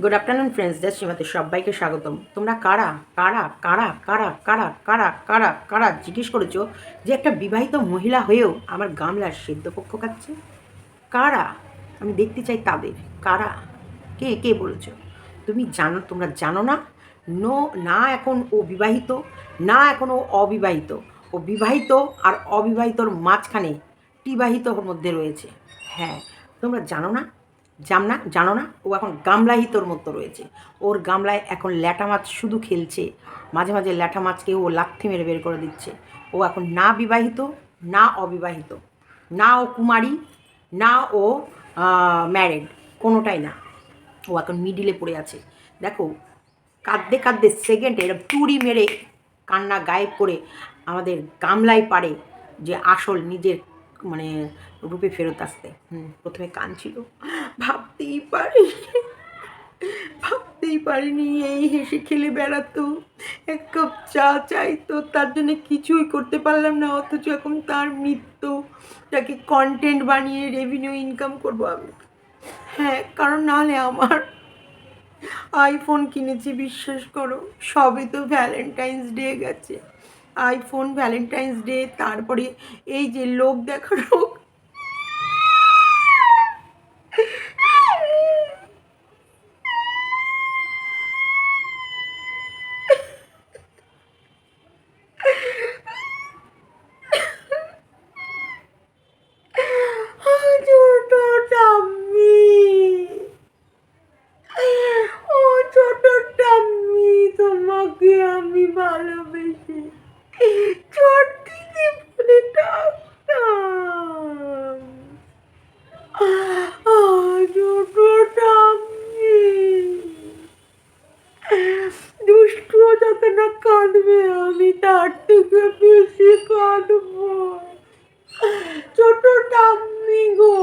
Good afternoon friends just সীমাতে সবাইকে স্বাগতম। তোমরা কারা? কারা? কারা? কারা? কারা? কারা? কারা? কারা? জিজ্ঞেস করেছ যে একটা বিবাহিত মহিলা হয়েও আমার গামলার সেদ্ধ পক্ষ খাচ্ছে? কারা? আমি দেখতে চাই তাদের। কারা? কে? কে বলেছ? তুমি জানো, তোমরা জানো না? নো, না এখন ও বিবাহিত, না এখন ও অবিবাহিত। ও বিবাহিত আর অবিবাহিতর মাঝখানে টিবাহিতর মধ্যে রয়েছে। হ্যাঁ তোমরা জানো না? জান না, জানো না, ও এখন গামলাহিতর মতো রয়েছে। ওর গামলায় এখন ল্যাটা মাছ শুধু খেলছে। মাঝে মাঝে ল্যাটা মাছকে ও লাথি মেরে বের করে দিচ্ছে। ও এখন না বিবাহিত, না অবিবাহিত। না ও কুমারী, না ও ম্যারেড কোনোটাই না। ও এখন মিডিলে পড়ে আছে। দেখো, কাঁদতে কাঁদতে সেকেন্ডে এরকম চুরি মেরে কান্না গায়েব করে আমাদের গামলায় পারে যে আসল নিজের মানে রূপে ফেরত আসতে। হুম, প্রথমে কাঁদছিল। ভাবতেই পারি, ভাবতেই পারিনি এই হেসে খেলে বেড়াতো। এক কাপ চা চাইতো, তার জন্য কিছুই করতে পারলাম না, অথচ এখন তার মৃত্যু। তাকে কন্টেন্ট বানিয়ে রেভিনিউ ইনকাম করব আমি। হ্যাঁ কারণ নাহলে আমার আইফোন কিনেছি, বিশ্বাস করো, সবই তো ভ্যালেন্টাইন্স ডে গেছে। আইফোন ভ্যালেন্টাইন্স ডে তারপরে এই যে লোক দেখা লোক ছোট টাম্মি ও ছোট টাম্মি তোমাকে আমি ভালোবেসে ছোট দিদি বলে ডাকতাম আ, ছোট টাম্মি দুষ্টুও যত না কাঁদবে আমি তার থেকে বেশি কাঁদবো ছোট টাম্মি গো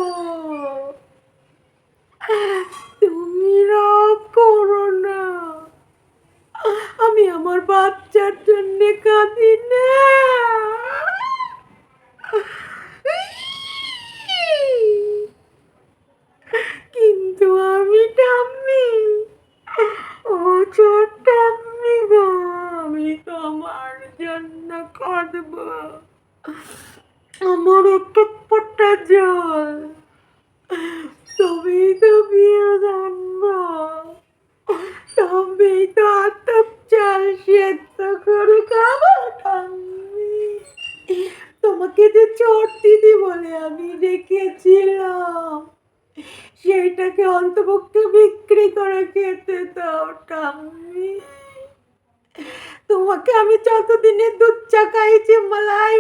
তুমি রাগ করো না আমি আমার বাচ্চার জন্য কাঁদি না কিন্তু আমি টাম্মি ও ছোট টাম্মি আমি তোমার জন্য কাঁদবো আমার একটা ফোঁটা জল। তবেই তো বিয়ে জানব তো আতপ চাল সেদ্ধ করে খাব তোমাকে যে চোট দিদি বলে আমি রেখেছিলাম সেইটাকে অন্তপক্ষে বিক্রি করে খেতে দাও, ঠাম্মি। তোমাকে আমি যতদিনে দুধ চা খাইছি মালাই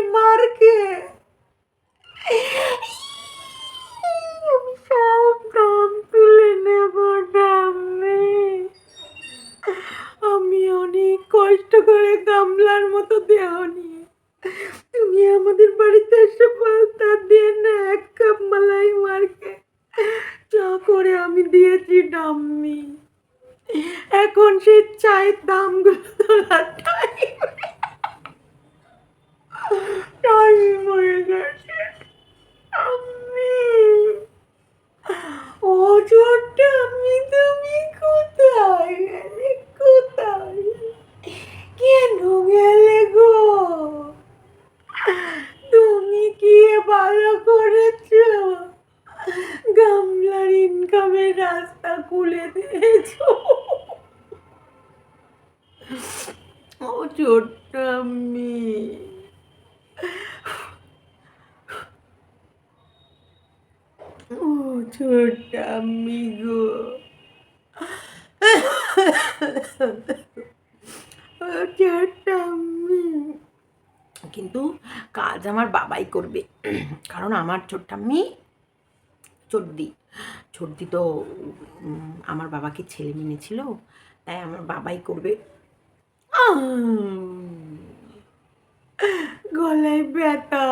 আমি সব দাম তুলে নেব, ঠাম্মি। আমি অনেক কষ্ট করে গামলার মতো দেহ নিয়ে তুমি আমাদের বাড়িতে এসে বলতা দিয়ে না এক কাপ মালাই মারকে চা করে আমি দিয়েছি ডাম্মি এখন সেই চায়ের দামগুলো তোলার টাইম টাইম হয়ে গেছে আমি ও ছোট্ট আমি তুমি কোথায় গেলে কোথায় কেন গেলে গো তুমি কি ভালো করেছ গামলার ইনকামের রাস্তা খুলে দিয়েছ ও ছোট্ট আমি ও ছোট্ট আমি গো কিন্তু কাজ আমার বাবাই করবে। কারণ আমার ছোট্ট আমি চর্দি। চর্দি তো আমার বাবাকে ছেলে মেনেছিল তাই আমার বাবাই করবে। গলায় ব্যথা।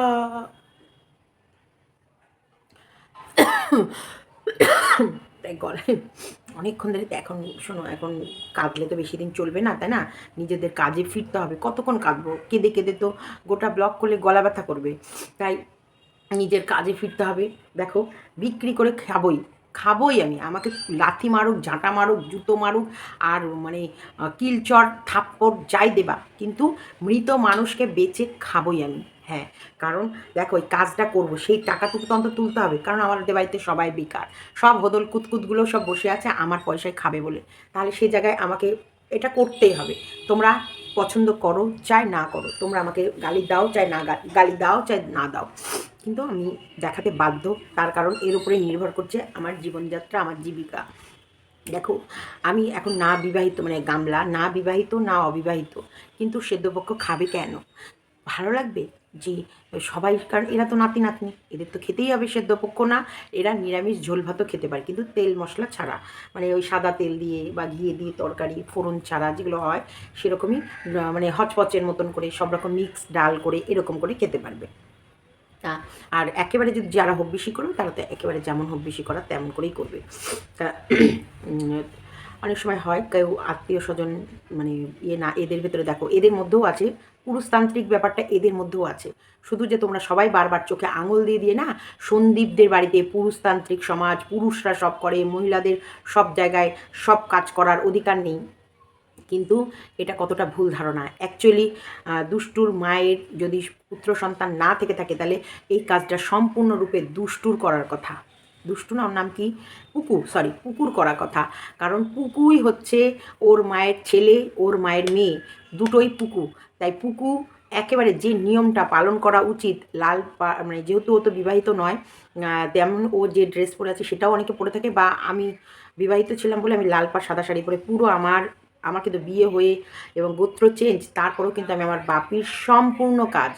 তাই গলায় অনেকক্ষণ ধরে তো এখন শোনো, এখন কাঁদলে তো বেশি দিন চলবে না, তাই না? নিজেদের কাজে ফিরতে হবে। কতক্ষণ কাঁদবো? কেঁদে কেঁদে তো গোটা ব্লক করলে গলা ব্যথা করবে। তাই নিজের কাজে ফিরতে হবে। দেখো, বিক্রি করে খাবই। খাবোই আমি। আমাকে লাথি মারুক, ঝাঁটা মারুক, জুতো মারুক, আর মানে কিলচর, থাপ্পড়, যাই দেবা। কিন্তু মৃত মানুষকে বেচে খাবোই আমি। হ্যাঁ কারণ দেখো ওই কাজটা করব, সেই টাকাটুকু তো অন্তত তুলতে হবে, কারণ আমাদের বাড়িতে সবাই বেকার। সব হদল কুতকুতগুলো সব বসে আছে, আমার পয়সায় খাবে বলে। তাহলে সেই জায়গায় আমাকে এটা করতেই হবে। তোমরা পছন্দ করো, চাই না করো, তোমরা আমাকে গালি দাও, চাই না গালি দাও, চাই না দাও। কিন্তু আমি দেখাতে বাধ্য, তার কারণ এর উপরে নির্ভর করছে আমার জীবনযাত্রা, আমার জীবিকা। দেখো, আমি এখন না বিবাহিত মানে গামলা, না বিবাহিত, না অবিবাহিত, কিন্তু সেদ্ধপক্ষ খাবে কেন? ভালো লাগবে? যে সবাই, কারণ এরা তো নাতি নাতনি, এদের তো খেতেই হবে সেদ্ধ পক্ষ না, এরা নিরামিষ ঝোল ভাতও খেতে পারে, কিন্তু তেল মশলা ছাড়া মানে ওই সাদা তেল দিয়ে বা ঘিয়ে দিয়ে তরকারি, ফোড়ন ছাড়া যেগুলো হয়, সেরকমই মানে হচপচের মতন করে, সব রকম মিক্স ডাল করে, এরকম করে খেতে পারবে। তা, আর একেবারে যদি যারা হোক বেশি করবে, তারা তো একেবারে যেমন হোক বেশি করা তেমন করেই করবে। তা অনেক সময় হয়, কেউ আত্মীয় স্বজন মানে ইয়ে না, এদের ভেতরে দেখো, এদের মধ্যেও আছে, পুরুষতান্ত্রিক ব্যাপারটা এদের মধ্যেও আছে। শুধু যে তোমরা সবাই বারবার চোখে আঙুল দিয়ে দিয়ে না, সন্দীপদের বাড়িতে পুরুষতান্ত্রিক সমাজ, পুরুষরা সব করে, মহিলাদের সব জায়গায় সব কাজ করার অধিকার নেই। কিন্তু এটা কতটা ভুল ধারণা। অ্যাকচুয়ালি দুষ্টুর মায়ের যদি পুত্র সন্তান না থেকে থাকে, তাহলে এই কাজটা সম্পূর্ণরূপে দুষ্টুর করার কথা। দুষ্টু না ওর নাম কি? পুকু সরি পুকুর করা কথা। কারণ পুকুই হচ্ছে ওর মায়ের ছেলে, ওর মায়ের মেয়ে, দুটোই পুকু। তাই পুকু একেবারে যে নিয়মটা পালন করা উচিত, লাল মানে যেহেতু ও তো বিবাহিত নয় তেমন ও যে ড্রেস পরে আছে সেটাও অনেকে পরে থাকে বা আমি বিবাহিত ছিলাম বলে আমি লাল পা, সাদা শাড়ি পরে পুরো আমার আমার কিন্তু বিয়ে হয়ে এবং গোত্র চেঞ্জ তারপরেও কিন্তু আমি আমার বাপির সম্পূর্ণ কাজ।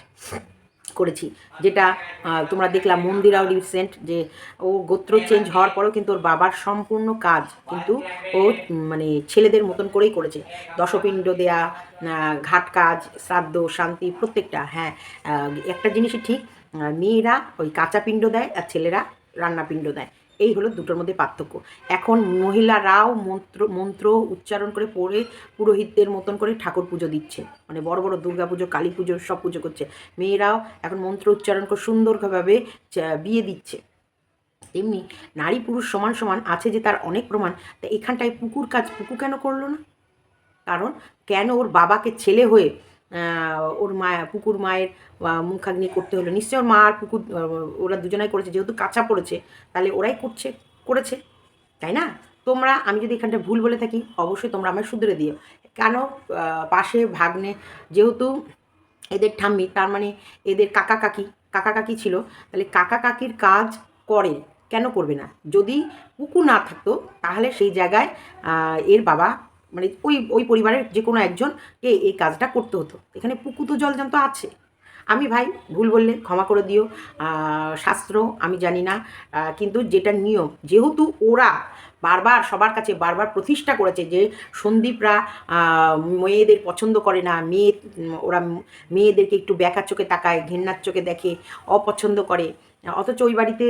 করেছি। যেটা তোমরা দেখলাম মন্দিরাও রিসেন্ট যে ও গোত্র চেঞ্জ হওয়ার পরেও কিন্তু ওর বাবার সম্পূর্ণ কাজ কিন্তু ও মানে ছেলেদের মতন করেই করেছে। দশপিণ্ড দেয়া ঘাট কাজ, শ্রাদ্ধ, শান্তি প্রত্যেকটা হ্যাঁ। একটা জিনিসই ঠিক মেয়েরা ওই কাঁচা পিণ্ড দেয় আর ছেলেরা রান্নাপিণ্ড দেয়। এই হলো দুটোর মধ্যে পার্থক্য। এখন মহিলারাও মন্ত্র মন্ত্র উচ্চারণ করে পড়ে পুরোহিতদের মতন করে ঠাকুর পুজো দিচ্ছে মানে বড় বড় দুর্গা পুজো, কালী পুজো, সব পুজো করছে। মেয়েরাও এখন মন্ত্র উচ্চারণ করে সুন্দরভাবে বিয়ে দিচ্ছে। তেমনি নারী পুরুষ সমান সমান আছে যে তার অনেক প্রমাণ, তা এখানটায় পুকুর কাজ পুকু কেন করল না? কারণ কেন ওর বাবাকে ছেলে হয়ে ওর মা পুকুর মায়ের মুখাগ্নি করতে হলো। নিশ্চয় ওর মা আর পুকুর, ওরা দুজনাই করেছে। যেহেতু কাঁচা পড়েছে, তাহলে ওরাই করছে, করেছে, তাই না? তোমরা, আমি যদি এখানটা ভুল বলে থাকি, অবশ্যই তোমরা আমায় শুধরে দিও। কেন? পাশে, ভাগ্নে, যেহেতু এদের ঠাম্মি, তার মানে এদের কাকা কাকি কাকা কাকি ছিল, তাহলে কাকা কাকির কাজ করে, কেন করবে না? যদি পুকু না থাকতো, তাহলে সেই জায়গায় এর বাবা মানে ওই ওই পরিবারের যে কোনো একজনকে এই কাজটা করতে হতো। এখানে পুকু তো জলজান্ত আছে। আমি, ভাই, ভুল বললে ক্ষমা করে দিও। শাস্ত্র, আমি জানি না। কিন্তু যেটা নিয়ম, যেহেতু ওরা বারবার সবার কাছে বারবার প্রতিষ্ঠা করেছে যে সন্দীপরা মেয়েদের পছন্দ করে না, মেয়ে, ওরা মেয়েদেরকে একটু ব্যাকার চোখে তাকায়, ঘেন্নার চোখে দেখে, অপছন্দ করে। অথচ ওই বাড়িতে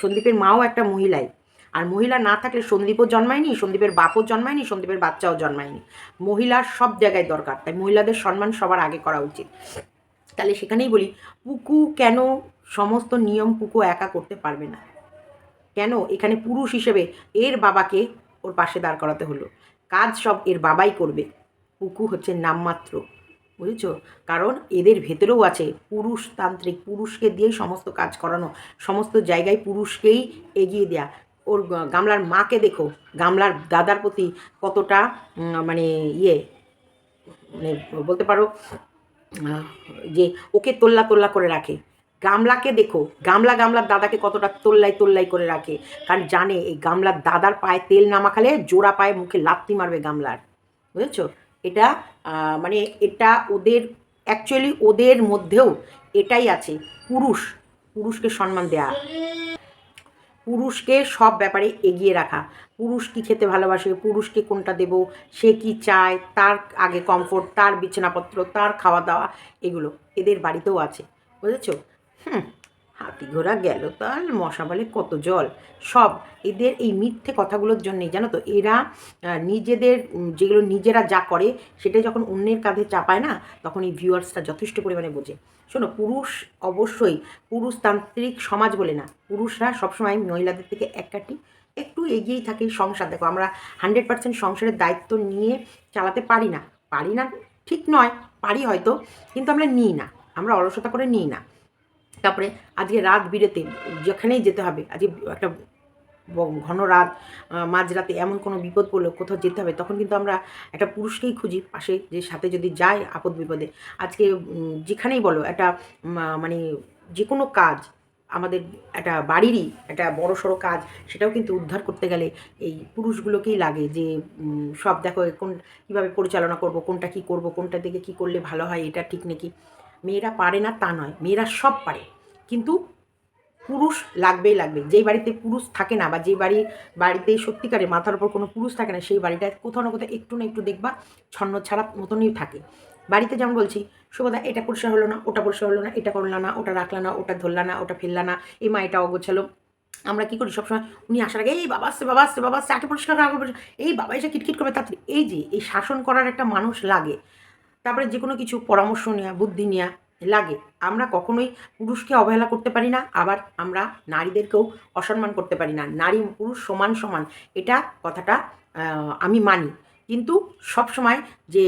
সন্দীপের মাও একটা মহিলাই। আর মহিলা না থাকলে সন্দীপও জন্মায়নি, সন্দীপের বাপও জন্মায়নি, সন্দীপের বাচ্চাও জন্মায়নি। মহিলার সব জায়গায় দরকার, তাই মহিলাদের সম্মান সবার আগে করা উচিত। তাহলে সেখানেই বলি, পুকু কেন সমস্ত নিয়ম পুকু একা করতে পারবে না? কেন? এখানে পুরুষ হিসেবে এর বাবাকে ওর পাশে দাঁড় করাতে হলো। কাজ সব এর বাবাই করবে। পুকু হচ্ছে নামমাত্র, বুঝেছ? কারণ এদের ভেতরেও আছে পুরুষতান্ত্রিক, পুরুষকে দিয়েই সমস্ত কাজ করানো, সমস্ত জায়গায় পুরুষকেই এগিয়ে দেয়া। ওর গামলার মাকে দেখো। গামলার দাদার প্রতি কতটা মানে ইয়ে মানে বলতে পারো যে ওকে তোল্লা তোল্লা করে রাখে। গামলাকে দেখো, গামলা গামলার দাদাকে কতটা তোল্লাই তোল্লাই করে রাখে। কারণ জানে, এই গামলার দাদার পায়ে তেল না মাখালে জোড়া পায়ে মুখে লাত্তি মারবে গামলার। বুঝেছ? এটা মানে এটা ওদের অ্যাকচুয়ালি ওদের মধ্যেও এটাই আছে। পুরুষ, পুরুষকে সম্মান দেয়া। পুরুষকে সব ব্যাপারে এগিয়ে রাখা। পুরুষ কি খেতে ভালোবাসে, পুরুষকে কোনটা দেব, সে কি চায়, তার আগে কমফোর্ট তার বিছানাপত্র, তার খাওয়া দাওয়া, এগুলো এদের বাড়িতেও আছে। বুঝেছ? হুম। হাতি ঘোড়া গেল তার মশা বলে কত জল। সব এদের এই মিথ্যে কথাগুলোর জন্যেই, জানো তো? এরা নিজেদের যেগুলো নিজেরা যা করে সেটা যখন অন্যের কাঁধে চাপায় না, তখন এই ভিউয়ার্সটা যথেষ্ট পরিমাণে বোঝে। শোনো, পুরুষ অবশ্যই পুরুষতান্ত্রিক সমাজ বলে না। পুরুষরা সবসময় মহিলাদের থেকে এক কাটি একটু এগিয়েই থাকে সংসার। দেখো, আমরা হান্ড্রেড পার্সেন্ট সংসারের দায়িত্ব নিয়ে চালাতে পারি না। পারি না, ঠিক নয়, পারি হয়তো, কিন্তু আমরা নিই না। আমরা অলসতা করে নিই না। তারপরে আজকে রাত বিরেতে যেখানেই যেতে হবে, আজকে একটা ঘন রাত মাঝরাতে এমন কোনো বিপদ পড়ল কোথাও যেতে হবে, তখন কিন্তু আমরা একটা পুরুষকেই খুঁজি পাশে, যে সাথে যদি যায় আপদ বিপদে। আজকে যেখানেই বলো, একটা মানে যে কোনো কাজ, আমাদের একটা বাড়িরই একটা বড় সড়ো কাজ, সেটাও কিন্তু উদ্ধার করতে গেলে এই পুরুষগুলোকেই লাগে যে সব দেখো কোন, কীভাবে পরিচালনা করব, কোনটা কি করব, কোনটা দিকে কি করলে ভালো হয়, এটা ঠিক নাকি? মেয়েরা পারে না তা নয়, মেয়েরা সব পারে। কিন্তু পুরুষ লাগবেই লাগবে, যেই বাড়িতে পুরুষ থাকে না বা যেই বাড়ি, বাড়িতে সত্যিকারে মাথার উপর কোনো পুরুষ থাকে না, সেই বাড়িটা কোথাও না কোথাও একটু না একটু দেখবা ছন্ন ছাড়া মতনই থাকে। বাড়িতে যেমন বলছি শুভদা এটা পরিষ্কার হলো না, ওটা পরিষ্কার হলো না, এটা করলা না, ওটা রাখলা না, ওটা ধরলা না, ওটা ফেললা না, এই মা এটা অগোছালো। আমরা কী করি সবসময়, উনি আসার আগে, এই বাবা আসছে বাবা আসছে বাবা আসছে, আগে পরিষ্কার আগে এই বাবা এসে কিটকিট করবে তাড়াতাড়ি এই যে, এই শাসন করার একটা মানুষ লাগে তারপরে যে কোনো কিছু পরামর্শ নেওয়া বুদ্ধি নেওয়া লাগে। আমরা কখনোই পুরুষকে অবহেলা করতে পারি না, আবার আমরা নারীদেরকেও অসম্মান করতে পারি না। নারী পুরুষ সমান সমান, এটা কথাটা আমি মানি। কিন্তু সব সময় যে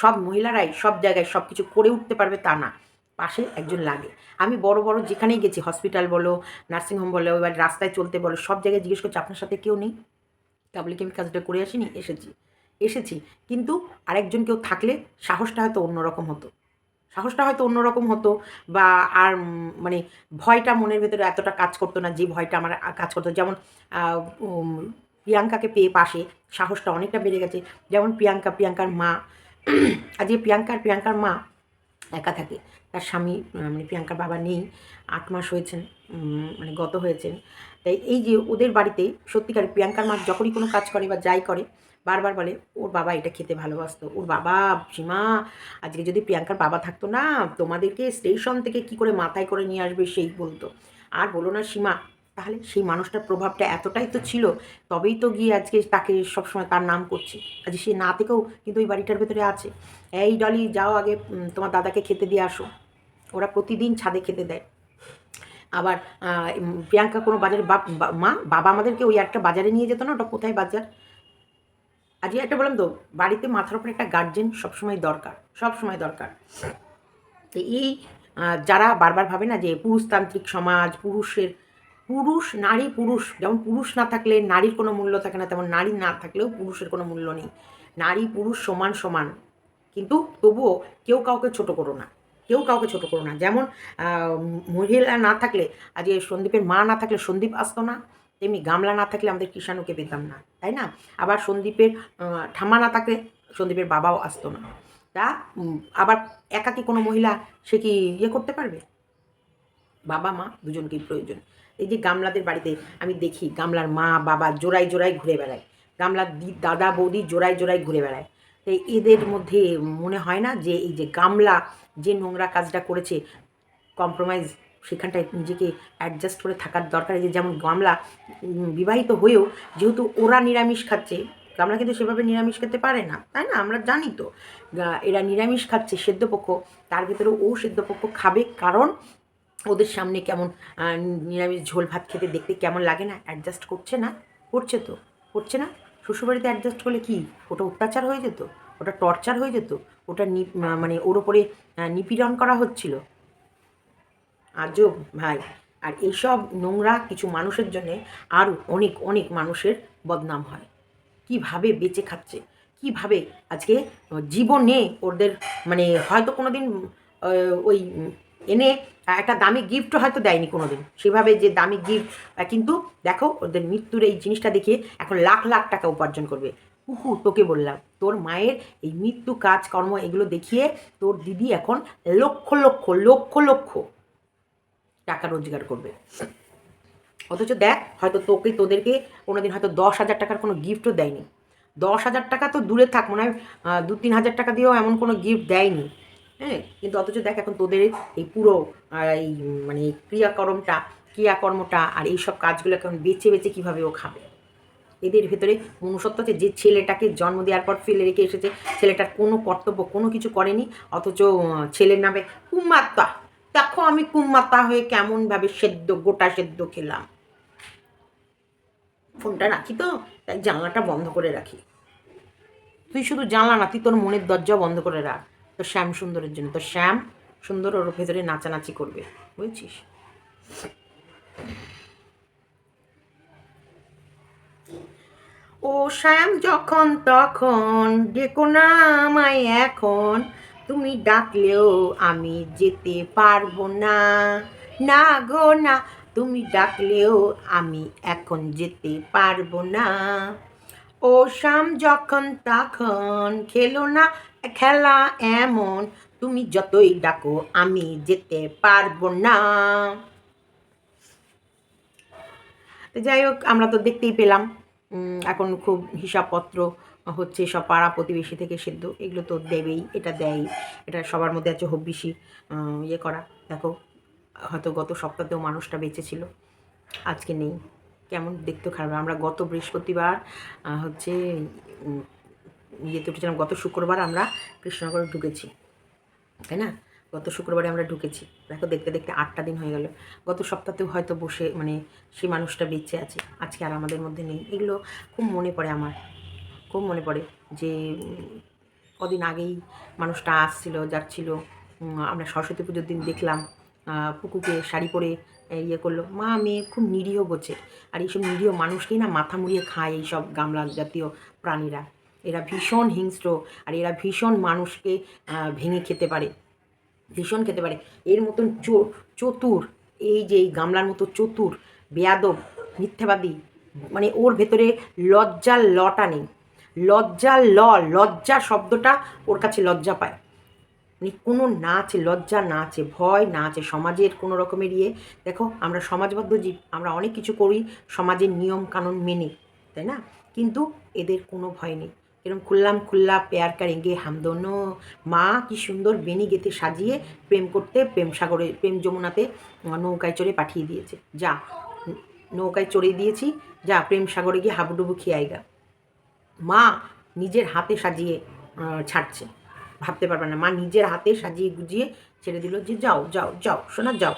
সব মহিলারাই সব জায়গায় সব কিছু করে উঠতে পারবে তা না, পাশে একজন লাগে। আমি বড় বড় যেখানেই গেছি, হসপিটাল বলো নার্সিংহোম বলো, এবার রাস্তায় চলতে বলো, সব জায়গায় জিজ্ঞেস করছি, আপনার সাথে কেউ নেই? তা বলে কি আমি কাজটা করে আসিনি, এসেছি। এসেছি, কিন্তু আরেকজন কেউ থাকলে সাহসটা হয়তো অন্যরকম হতো। সাহসটা হয়তো অন্যরকম হতো বা আর মানে ভয়টা মনের ভেতরে এতটা কাজ করতো না যে ভয়টা আমার কাজ করতো। যেমন প্রিয়াঙ্কাকে পেয়ে পাশে সাহসটা অনেকটা বেড়ে গেছে। যেমন প্রিয়াঙ্কা, প্রিয়াঙ্কার মা আজকে প্রিয়াঙ্কার প্রিয়াঙ্কার মা একা থাকে। তার স্বামী মানে প্রিয়াঙ্কার বাবা নেই, আট মাস হয়েছেন মানে গত হয়েছেন। তাই এই যে ওদের বাড়িতে সত্যিকার প্রিয়াঙ্কার মা যখনই কোনো কাজ করে বা যাই করে, বারবার বলে, ওর বাবা এটা খেতে ভালোবাসতো। ওর বাবা, সীমা, আজকে যদি প্রিয়াঙ্কার বাবা থাকতো না, তোমাদেরকে স্টেশন থেকে কি করে মাথায় করে নিয়ে আসবে সেই বলতো। আর বলো না সীমা তাহলে সেই মানুষটার প্রভাবটা এতটাই তো ছিল, তবেই তো গিয়ে আজকে তাকে সবসময় তার নাম করছে। আজ সে না থেকেও কিন্তু ওই বাড়িটার ভেতরে আছে। এই ডলি, যাও আগে তোমার দাদাকে খেতে দিয়ে আসো। ওরা প্রতিদিন ছাদে খেতে দেয়। আবার প্রিয়াঙ্কা কোনো বাজারে মা, বাবা আমাদেরকে ওই একটা বাজারে নিয়ে যেত না? ওটা কোথায় বাজার? আজকে একটা বললাম তো, বাড়িতে মাথার উপর একটা গার্জেন সবসময় দরকার সব সময় দরকার। তো এই যারা বারবার ভাবে না যে পুরুষতান্ত্রিক সমাজ, পুরুষের পুরুষ, নারী, পুরুষ। যেমন পুরুষ না থাকলে নারীর কোনো মূল্য থাকে না, তেমন নারী না থাকলেও পুরুষের কোনো মূল্য নেই। নারী, পুরুষ সমান সমান। কিন্তু তবুও কেউ কাউকে ছোট করো না। কেউ কাউকে ছোট করো না। যেমন মহিলা না থাকলে আজকে সন্দীপের মা না থাকলে সন্দীপ আসতো না, তেমনি গামলা না থাকলে আমাদের কৃষাণুকে পেতাম না, তাই না? আবার সন্দীপের ঠাম্মা না থাকলে সন্দীপের বাবাও আসতো না। তা আবার একাকি কোনো মহিলা সে কি ইয়ে করতে পারবে? বাবা, মা দুজনকেই প্রয়োজন। এই যে গামলাদের বাড়িতে আমি দেখি গামলার মা বাবা জোড়ায় জোড়ায় ঘুরে বেড়ায়। গামলার দি, দাদা বৌদি জোড়ায় জোড়ায় ঘুরে বেড়ায়। তো এদের মধ্যে মনে হয় না যে এই যে গামলা যে নোংরা কাজটা করেছে কম্প্রোমাইজ সেখানটায় নিজেকে অ্যাডজাস্ট করে থাকার দরকার। যে যেমন গামলা বিবাহিত হয়েও যেহেতু ওরা নিরামিষ খাচ্ছে, গামলা কিন্তু সেভাবে নিরামিষ খেতে পারে না, তাই না? আমরা জানি তো। এরা নিরামিষ খাচ্ছে, সেদ্ধপক্ষ, তার ভিতরে ও সেদ্ধপক্ষ খাবে কারণ ওদের সামনে কেমন নিরামিষ ঝোল ভাত খেতে দেখতে কেমন লাগে না? অ্যাডজাস্ট করছে না? করছে তো? করছে না? শ্বশুরবাড়িতে অ্যাডজাস্ট করলে কি? ওটা অত্যাচার হয়ে যেত? ওটা টর্চার হয়ে যেত? ওটা মানে ওর ওপরে নিপীড়ন করা হচ্ছিল? আজব ভাই। আর এইসব নোংরা কিছু মানুষের জন্যে আরও অনেক অনেক মানুষের বদনাম হয়। কীভাবে বেঁচে খাচ্ছে? কীভাবে আজকে জীবনে ওদের মানে হয়তো কোনো দিন ওই এনে একটা দামি গিফটও হয়তো দেয়নি কোনো দিন সেভাবে যে দামি গিফট কিন্তু দেখো, ওদের মৃত্যুর এই জিনিসটা দেখিয়ে এখন লাখ লাখ টাকা উপার্জন করবে। কুকু তোকে বললাম, তোর মায়ের এই মৃত্যু কাজকর্ম এগুলো দেখিয়ে তোর দিদি এখন লক্ষ লক্ষ লক্ষ লক্ষ টাকা রোজগার করবে। অথচ দেখ, হয়তো তোকে, তোদেরকে কোনোদিন হয়তো দশ হাজার টাকার কোনো গিফটও দেয়নি। দশ হাজার টাকা তো দূরে থাক, মনে হয় দু তিন হাজার টাকা দিয়েও এমন কোনো গিফট দেয়নি। হ্যাঁ? কিন্তু অথচ দেখ এখন তোদের এই পুরো এই মানে ক্রিয়াকর্মটা ক্রিয়াকর্মটা আর এই সব কাজগুলো এখন বেছে বেছে কীভাবে ও খাবে? এদের ভেতরে মনুষ্যত্ব আছে, যে ছেলেটাকে জন্ম দেওয়ার পর ফেলে রেখে এসেছে, ছেলেটার কোনো কর্তব্য, কোনো কিছু করেনি, অথচ ছেলের নামে কুমাত্তা দেখো আমি কুমাত্তা হয়ে কেমনভাবে সেদ্ধ, গোটা সেদ্ধ খেলাম। ফোনটা রাখি তো, তাই জানলাটা বন্ধ করে রাখি। তুই শুধু জানলা না, তুই তোর মনের দরজা বন্ধ করে রাখ। তোর শ্যাম সুন্দরের জন্য। তো শ্যাম সুন্দর ওর ভেতরে নাচানাচি করবে, বুঝছিস? ও শ্যাম যখন তখন ডেকো না আমায় এখন, তুমি ডাকলেও আমি যেতে পারব না। না গো, না, তুমি ডাকলেও আমি এখন যেতে পারব না। ও শাম যখন তখন খেলো না, খেলা এমন, তুমি যতই ডাকো, আমি যেতে পারব না। যাই হোক, আমরা তো দেখতেই পেলাম এখন খুব হিসাবপত্র হচ্ছে সব পাড়া প্রতিবেশী থেকে সেদ্ধ, এগুলো তো দেবেই, এটা দেয়, এটা সবার মধ্যে আছে হব্বিসি ইয়ে করা, দেখো, হয়তো গত সপ্তাহতেও মানুষটা বেঁচে ছিল, আজকে নেই। কেমন দেখতে খারাপ। আমরা গত বৃহস্পতিবার হচ্ছে ইয়েতে উঠেছিলাম, গত শুক্রবার আমরা কৃষ্ণনগরে ঢুকেছি, তাই না? গত শুক্রবারে আমরা ঢুকেছি। দেখো, দেখতে দেখতে আটটা দিন হয়ে গেল। গত সপ্তাহতেও হয়তো বসে মানে সেই মানুষটা বেঁচে আছে। আজকে আর আমাদের মধ্যে নেই। এগুলো খুব মনে পড়ে আমার। খুব মনে পড়ে যে কদিন আগেই মানুষটা আসছিল, যাচ্ছিল। আমরা সরস্বতী পুজোর দিন দেখলাম। পুকুকে শাড়ি পরে ইয়ে করল, মা, মেয়ে খুব নিরীহ গোছের আর এইসব নিরীহ মানুষকেই না মাথা মুড়িয়ে খায় এইসব গামলা জাতীয় প্রাণীরা। এরা ভীষণ হিংস্র আর এরা ভীষণ মানুষকে ভেঙে খেতে পারে, ভীষণ খেতে পারে। এর মতন চতুর, এই যে এই গামলার মতো চতুর, বেয়াদব, মিথ্যাবাদী মানে ওর ভেতরে লজ্জার লটা নেই। লজ্জার ল, লজ্জা শব্দটা ওর কাছে লজ্জা পায়। মানে কোনো না আছে লজ্জা না আছে ভয় না আছে সমাজের কোনো রকমের ইয়ে। দেখো, আমরা সমাজবদ্ধ জীব, আমরা অনেক কিছু করি সমাজের নিয়ম কানুন মেনে, তাই না? কিন্তু এদের কোনো ভয় নেই। এরকম খুললাম খুল্লা, পেয়ার কারেঙ্গে হামদোনো, মা কি সুন্দর বেনি গেতে সাজিয়ে প্রেম করতে, প্রেম সাগরে, প্রেম যমুনাতে নৌকায় চড়ে পাঠিয়ে দিয়েছে। যা, নৌকায় চড়ে দিয়েছি, যা, প্রেম সাগরে গিয়ে হাবুডুবু খেয়ে আইগা মা নিজের হাতে সাজিয়ে ছাড়ছে। ভাবতে পারবে না। মা নিজের হাতে সাজিয়ে গুজিয়ে ছেড়ে দিল যে, যাও যাও যাও, সোনা, যাও।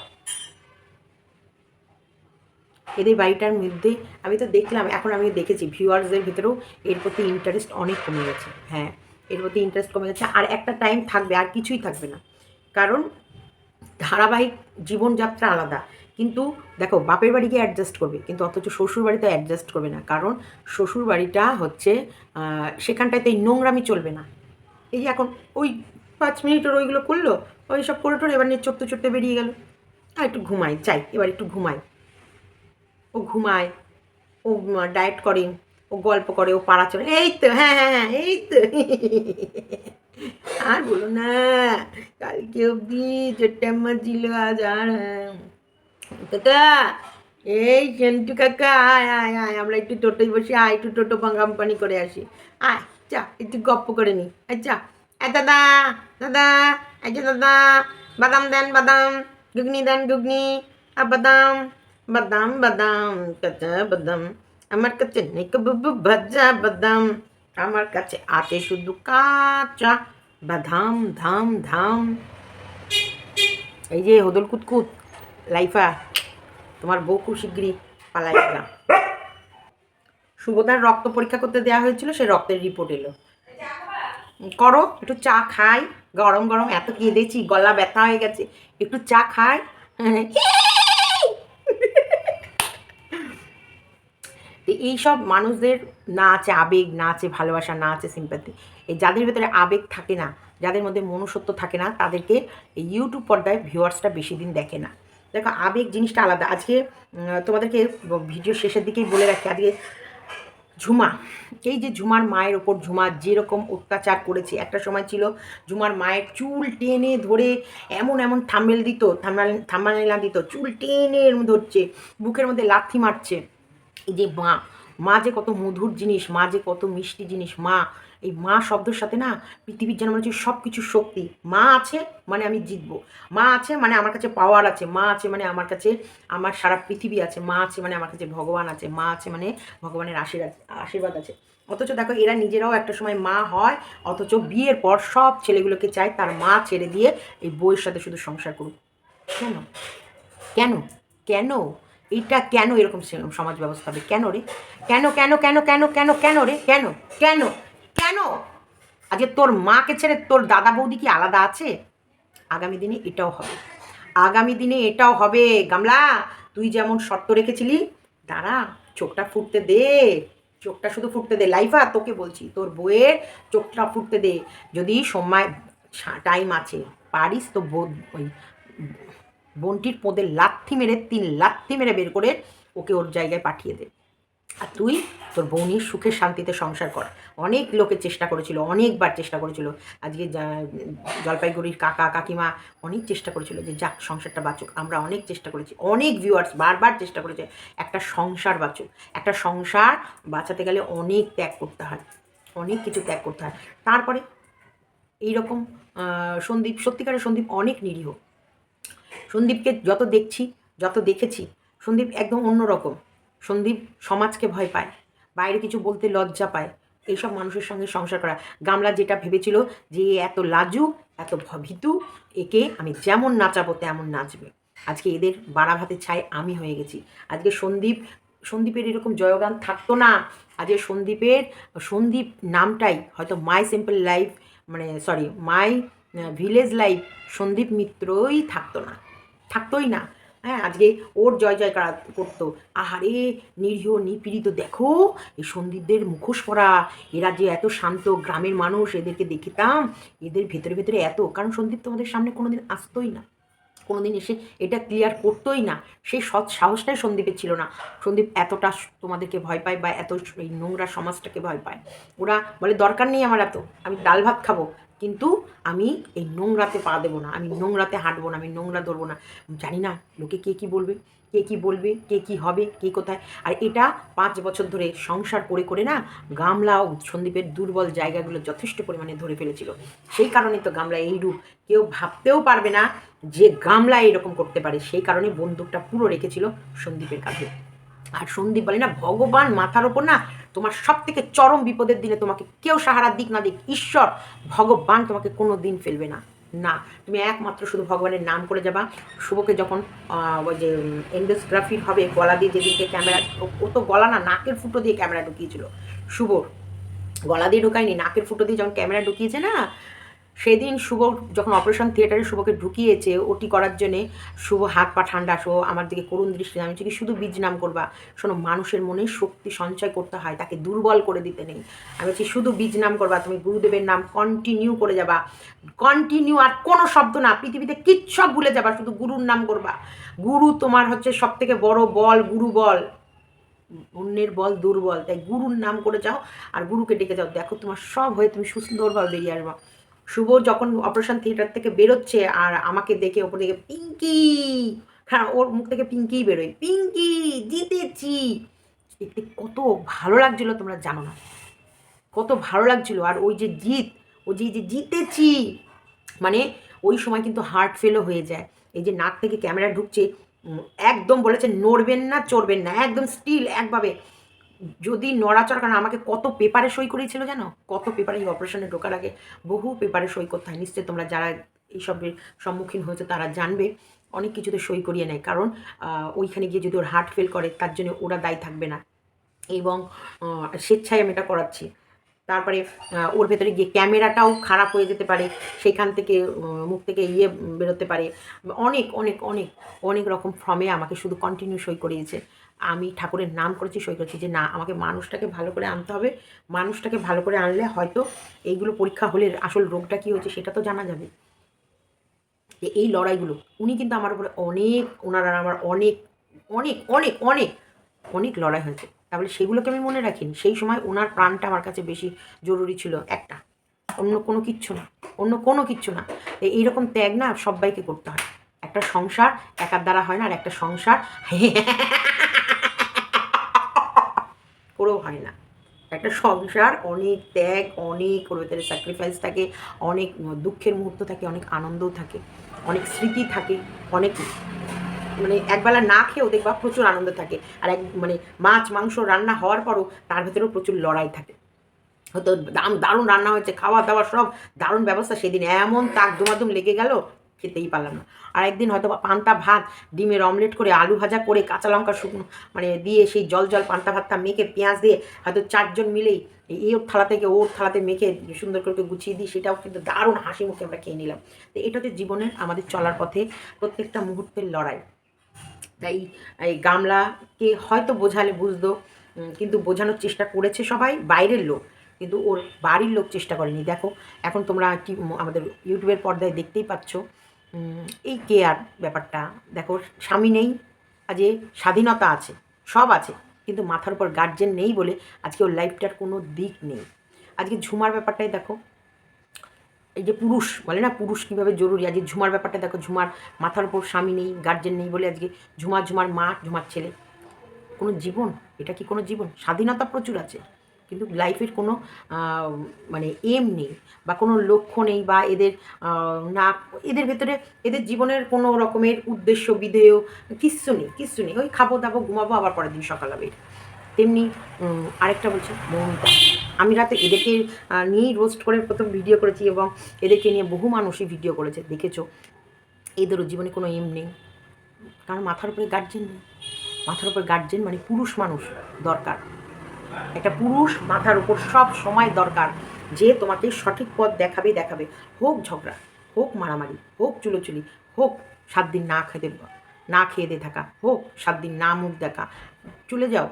এদের বাড়িটার মধ্যে আমি তো দেখলাম, এখন আমি দেখেছি ভিউয়ার্সদের ভিতরেও এর প্রতি ইন্টারেস্ট অনেক কমে গেছে। হ্যাঁ এর প্রতি ইন্টারেস্ট কমে গেছে। আর একটা টাইম থাকবে, আর কিছুই থাকবে না। কারণ ধারাবাহিক জীবনযাত্রা আলাদা। কিন্তু দেখো, বাপের বাড়ি গিয়ে অ্যাডজাস্ট করবে, কিন্তু অথচ শ্বশুর বাড়িতে অ্যাডজাস্ট করবে না। কারণ শ্বশুর বাড়িটা হচ্ছে সেখানটায় তো এই নোংরামি চলবে না। এই এখন ওই পাঁচ মিনিটের ওইগুলো করল, ওই সব করে টোরে এবার নিয়ে চড়তে চড়তে বেরিয়ে গেল। আর একটু ঘুমাই চাই এবার একটু ঘুমাই। ও ঘুমায়, ও ডায়েট করে, ও গল্প করে, ও পাড়া চলে, এই তো হ্যাঁ হ্যাঁ হ্যাঁ এই তো। আর বলো না, কালকে অবধি চোট্টাম্মা ছিল আজ আর হ্যাঁ। কাকা, এই সেন্টু কাকা, আয় আয় আয়, আমরা একটু টোটোয় বসে, আয়, একটু টোটো কোম্পানি করে আসি। আয়। চা একটু গপ্প করে নি। আচ্ছা এ দাদা দাদা যে দাদা, বাদাম দেন, বাদাম, ঘুগনি দেন, ঘুগনি আর বাদাম বাদাম বাদাম, কাঁচা বাদাম, আমার কাছে নেই ভাজা বাদাম, আমার কাছে আছে শুধু কাঁচা বাদাম, ধাম ধাম। এই যে হদল কুতকুত, লাইফা, তোমার বউ খুব শিগগিরই পালাই শুভদার রক্ত পরীক্ষা করতে দেওয়া হয়েছিল সে রক্তের রিপোর্ট এলো। করো, একটু চা খাই, গরম গরম, এত কেঁদেছি, গলা ব্যথা হয়ে গেছে, একটু চা খাই। এইসব মানুষদের না আছে আবেগ, না আছে ভালোবাসা, না আছে সিম্পাতি এই যাদের ভেতরে আবেগ থাকে না, যাদের মধ্যে মনুষ্যত্ব থাকে না, তাদেরকে এই ইউটিউব পর্দায় ভিউয়ার্সটা বেশি দিন দেখে না। দেখো, আবেগ জিনিসটা আলাদা। আজকে তোমাদেরকে ভিডিও শেষের দিকেই বলে রাখি। আজকে ঝুমা, এই যে ঝুমার মায়ের ওপর ঝুমা যেরকম অত্যাচার করেছে, একটা সময় ছিল ঝুমার মায়ের চুল টেনে ধরে এমন এমন থামেল দিত, থামাল থামালেলা দিত, চুল টেনে ধরছে, বুকের মধ্যে লাথি মারছে। এই যে মা মা যে কত মধুর জিনিস, মা যে কত মিষ্টি জিনিস, মা, এই মা শব্দের সাথে না পৃথিবীর যেন মনে হচ্ছে সব কিছু শক্তি। মা আছে মানে আমি জিতবো। মা আছে মানে আমার কাছে পাওয়ার আছে। মা আছে মানে আমার কাছে আমার সারা পৃথিবী আছে। মা আছে মানে আমার কাছে ভগবান আছে। মা আছে মানে ভগবানের আশীর্বাদ আশীর্বাদ আছে। অথচ দেখো এরা নিজেরাও একটা সময় মা হয়, অথচ বিয়ের পর সব ছেলেগুলোকে চায় তার মা ছেড়ে দিয়ে এই বইয়ের সাথে শুধু সংসার করুক। কেন? কেন? কেন? এইটা কেন এরকম সমাজ ব্যবস্থা হবে? কেন রে? কেন কেন কেন কেন কেন কেন রে? কেন? কেন? কেন? আজকে তোর মাকে ছেড়ে তোর দাদা বৌদি কি আলাদা আছে? আগামী দিনে এটাও হবে। আগামী দিনে এটাও হবে। গামলা, তুই যেমন শর্ত রেখেছিলি, দাঁড়া, চোখটা ফুটতে দে। চোখটা শুধু ফুটতে দে। লাইফা, তোকে বলছি, তোর বইয়ের চোখটা ফুটতে দে। যদি সময় টাইম আছে, পারিস তো বোধ- ওই বন্টির পোঁদে লাথি মেরে, তিন লাথি মেরে বের করে ওকে ওর জায়গায় পাঠিয়ে দে। আর তুই তোর বৌনির সুখে শান্তিতে সংসার কর। অনেক লোকে চেষ্টা করেছিল, অনেকবার চেষ্টা করেছিল। আজকে জলপাইগুড়ির কাকা, কাকিমা অনেক চেষ্টা করেছিল যে যাক, সংসারটা বাঁচুক। আমরা অনেক চেষ্টা করেছি, অনেক ভিউয়ার্স বারবার চেষ্টা করেছে, একটা সংসার বাঁচুক। একটা সংসার বাঁচাতে গেলে অনেক ত্যাগ করতে হয়, অনেক কিছু ত্যাগ করতে হয়। তারপরে এইরকম সন্দীপ, সত্যিকারের সন্দীপ অনেক নিরীহ। সন্দীপকে যত দেখছি, যত দেখেছি, সন্দীপ একদম অন্যরকম। সন্দীপ সমাজকে ভয় পায়, বাইরে কিছু বলতে লজ্জা পায়। এইসব মানুষের সঙ্গে সংসার করা। গামলা যেটা ভেবেছিল যে এত লাজুক, এত ভীতু একে আমি যেমন নাচাবো তেমন নাচবে। আজকে এদের বাড়া ভাতে ছাই আমি হয়ে গেছি। আজকে সন্দীপ, সন্দীপের এরকম জয়গান থাকতো না। আজকে সন্দীপের, সন্দীপ নামটাই হয়তো মাই সিম্পল লাইফ মানে sorry, my village life Sandip মিত্রই থাকতো না। থাকতোই না। হ্যাঁ আজকে ওর জয় জয়কার করতো। আহারে, নিরীহ, নিপীড়িত, দেখো, এই সন্দীপদের মুখোশ পরা। এরা যে এত শান্ত গ্রামের মানুষ, এদেরকে দেখিতাম, এদের ভেতরে ভেতরে এত। কারণ সন্দীপ তোমাদের সামনে কোনোদিন আসতোই না। কোনোদিন এসে এটা ক্লিয়ার করতোই না। সেই সৎ সাহসটাই সন্দীপের ছিল না। সন্দীপ এতটা তোমাদেরকে ভয় পায় বা এত এই নোংরা সমাজটাকে ভয় পায়। ওরা বলে, দরকার নেই আমার এত। আমি ডাল ভাত খাব। কিন্তু আমি এই নোংরাতে পা দেবো না, আমি নোংরাতে হাঁটবো না, আমি নোংরা ধরবো না। জানি না লোকে কে কী বলবে, কে কী বলবে, কে কী হবে, কে কোথায়। আর এটা পাঁচ বছর ধরে সংসার করে করে না গামলা ও সন্দীপের দুর্বল জায়গাগুলো যথেষ্ট পরিমাণে ধরে ফেলেছিল। সেই কারণে তো গামলা এই রূপ কেউ ভাবতেও পারবে না যে গামলা এরকম করতে পারে। সেই কারণে বন্দুকটা পুরো রেখেছিল সন্দীপের কাছে আর সন্দীপ বলে না, ভগবান মাথার ওপর না তোমার সব থেকে চরম বিপদের দিনে তোমাকে কেউ সাহারা দিক না দিক, ঈশ্বর, ভগবান তোমাকে কোনো দিন ফেলবে না। না, তুমি একমাত্র শুধু ভগবানের নাম করে যাবা। শুভকে যখন ওই যে এন্ডোস্গ্রাফির হবে, গলা দিয়ে যেদিকে ক্যামেরা ও তো গলা না, নাকের ফুটো দিয়ে ক্যামেরা ঢুকিয়েছিল। শুভর গলা দিয়ে ঢুকায়নি, নাকের ফুটো দিয়ে যখন ক্যামেরা ঢুকিয়েছে না সেদিন শুভ যখন অপারেশন থিয়েটারে শুভকে ঢুকিয়েছে, ওটি করার জন্যে শুভ হাত পা ঠান্ডা শো আমার দিকে করুণ দৃষ্টি আমি কি শুধু বীজ নাম করবা। শোনো, মানুষের মনে শক্তি সঞ্চয় করতে হয়, তাকে দুর্বল করে দিতে নেই। আমি বলছি, শুধু বীজ নাম করবা, তুমি গুরুদেবের নাম কন্টিনিউ করে যাবা। কন্টিনিউ আর কোনো শব্দ না, পৃথিবীতে কিচ্ছু ভুলে যাবা, শুধু গুরুর নাম করবা। গুরু তোমার হচ্ছে সব থেকে বড় বল, গুরু বল। অন্যের বল দুর্বল, তাই গুরুর নাম করে যাও আর গুরুকে ডেকে যাও। দেখো তোমার সব হয়ে তুমি সুন্দরভাবে বেরিয়ে আসবা। শুভ যখন অপারেশন থিয়েটার থেকে বেরোচ্ছে আর আমাকে দেখে ওপর দিকে পিঙ্কি হ্যাঁ ওর মুখ থেকে পিঙ্কিই বেরোয়। পিঙ্কি, জিতেছি। দেখতে কত ভালো লাগছিল তোমরা জানো না। কত ভালো লাগছিল। আর ওই যে জিত ওই যে যে জিতেছি মানে ওই সময় কিন্তু হার্ট ফেলও হয়ে যায়। এই যে নাক থেকে ক্যামেরা ঢুকছে একদম বলেছে নড়বেন না, চড়বেন না, একদম স্টিল একভাবে। যদি নড়াচড়া, কারণ আমাকে কত পেপারে সই করেছিল জানো? কত পেপারে এই অপারেশনে ঢোকার আগে বহু পেপারে সই করতে হয়। নিশ্চয়ই তোমরা যারা এইসবের সম্মুখীন হয়েছে তারা জানবে। অনেক কিছুতে সই করিয়ে নেয়। কারণ ওইখানে গিয়ে যদি ওর হার্ট ফেল করে, তার জন্য ওরা দায়ী থাকবে না। এবং স্বেচ্ছায় আমি এটা করাচ্ছি। তারপরে ওর ভেতরে গিয়ে ক্যামেরাটাও খারাপ হয়ে যেতে পারে। সেখান থেকে মুখ থেকে ইয়ে বেরোতে পারে। অনেক অনেক অনেক অনেক রকম ফর্মে আমাকে শুধু কন্টিনিউ সই করিয়েছে। আমি ঠাকুরের নাম করেছি, সই করেছি যে না, আমাকে মানুষটাকে ভালো করে আনতে হবে। মানুষটাকে ভালো করে আনলে হয়তো এইগুলো পরীক্ষা হলে আসল রোগটা কী হয়েছে সেটা তো জানা যাবে। যে এই লড়াইগুলো, উনি কিন্তু আমার উপরে অনেক, ওনারা আমার অনেক অনেক অনেক অনেক অনেক লড়াই হয়েছে। তাহলে সেগুলোকে আমি মনে রাখিনি সেই সময় ওনার প্রাণটা আমার কাছে বেশি জরুরি ছিল একটা। অন্য কোনো কিচ্ছু না, অন্য কোনো কিচ্ছু না। এই- এইরকম ত্যাগ না সবাইকে করতে হয়। একটা সংসার একার দ্বারা হয় না, আর একটা সংসার করেও হয় না। একটা সংসার, অনেক ত্যাগ, অনেক ওর ভেতরে স্যাক্রিফাইস থাকে, অনেক দুঃখের মুহূর্ত থাকে, অনেক আনন্দও থাকে, অনেক স্মৃতি থাকে, অনেক মানে একবেলা না খেয়েও দেখবা প্রচুর আনন্দ থাকে। আর এক মানে মাছ, মাংস রান্না হওয়ার পরও তার ভেতরেও প্রচুর লড়াই থাকে। হয়তো দাম দারুণ রান্না হয়েছে খাওয়া দাওয়া সব দারুণ ব্যবস্থা। সেদিন এমন তাক দুমাদুম লেগে গেল খেতেই পারলাম না। আর একদিন হয়তো পান্তা ভাত, ডিমের অমলেট করে আলু ভাজা করে কাঁচা লঙ্কা শুকনো মানে দিয়ে সেই জল জল পান্তা ভাতটা মেখে পেঁয়াজ দিয়ে হয়তো চারজন মিলেই এই ওর থালা থেকে ওর থালাতে মেখে সুন্দর করে গুছিয়ে দিই, সেটাও কিন্তু দারুণ হাসি মুখে আমরা খেয়ে নিলাম। তো এটা হচ্ছে জীবনের আমাদের চলার পথে প্রত্যেকটা মুহূর্তের লড়াই। তাই এই গামলাকে হয়তো বোঝালে বুঝতো কিন্তু বোঝানোর চেষ্টা করেছে সবাই, বাইরের লোক। কিন্তু ওর বাড়ির লোক চেষ্টা করেনি। দেখো, এখন তোমরা কি আমাদের ইউটিউবের পর্দায় দেখতেই পাচ্ছ এই কেয়ার ব্যাপারটা, দেখো, স্বামী নেই আজকে স্বাধীনতা আছে, সব আছে, কিন্তু মাথার উপর গার্জেন নেই বলে আজকে ওর লাইফটার কোনো দিক নেই। আজকে ঝুমার ব্যাপারটাই দেখো, এই যে পুরুষ, বলে না পুরুষ কীভাবে জরুরি? আজকে ঝুমার ব্যাপারটা দেখো, ঝুমার মাথার উপর স্বামী নেই গার্জেন নেই বলে আজকে ঝুমা ঝুমার মা, ঝুমার ছেলে। কোনো জীবন? এটা কি কোনো জীবন? স্বাধীনতা প্রচুর আছে। কিন্তু লাইফের কোনো মানে এম নেই বা কোনো লক্ষ্য নেই বা এদের না, এদের ভেতরে, এদের জীবনের কোনো রকমের উদ্দেশ্য, বিধেয় কিচ্ছু নেই কিচ্ছু নেই। ওই খাব, দাবো, ঘুমাবো আবার পরের দিন সকাল হবে তেমনি আরেকটা বলছি মৌমিতা আমি রাতে এদেরকে নিয়েই রোস্ট করে প্রথম ভিডিও করেছি এবং এদেরকে নিয়ে বহু মানুষই ভিডিও করেছে, দেখেছ? এদেরও জীবনে কোনো এম নেই। কারণ মাথার উপরে গার্জেন নেই। মাথার উপর গার্জেন মানে পুরুষ মানুষ দরকার। একটা পুরুষ মাথার উপর সব সময় দরকার যে তোমাকে সঠিক পথ দেখাবে দেখাবে। হোক ঝগড়া, হোক মারামারি, হোক চুলোচুলি, হোক সাত দিন না খেতে না খেয়ে দিয়ে থাকা, হোক সাত দিন না মুখ দেখা। চলে যাও।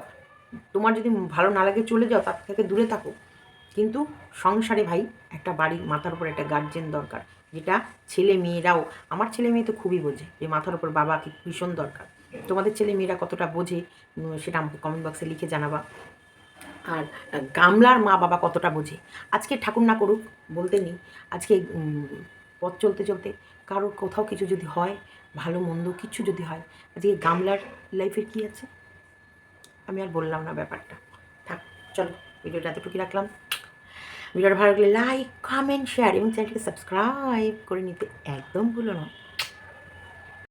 তোমার যদি ভালো না লাগে চলে যাও, তার থেকে দূরে থাকো। কিন্তু সংসারে ভাই, একটা বাড়ির মাথার উপর একটা গার্জেন দরকার, যেটা ছেলে মেয়েরাও, আমার ছেলে মেয়ে তো খুবই বোঝে যে মাথার উপর বাবাকে ভীষণ দরকার। তোমাদের ছেলে মেয়েরা কতটা বোঝে সেটা আমাকে কমেন্ট বক্সে লিখে জানাবা। আর গামলার মা বাবা কতটা বোঝে? আজকে ঠাকুর না করুক, বলতে নেই। আজকে পথ চলতে চলতে কারোর কোথাও কিছু যদি হয়, ভালো মন্দ কিছু যদি হয়, আজকে গামলার লাইফের কি আছে? আমি আর বললাম না ব্যাপারটা। থাক, চলো, ভিডিওটা এতটুকু রাখলাম। ভিডিওটা ভালো লাগলে লাইক কমেন্ট শেয়ার এবং চ্যানেলটিকে সাবস্ক্রাইব করে নিতে একদম ভুলো না।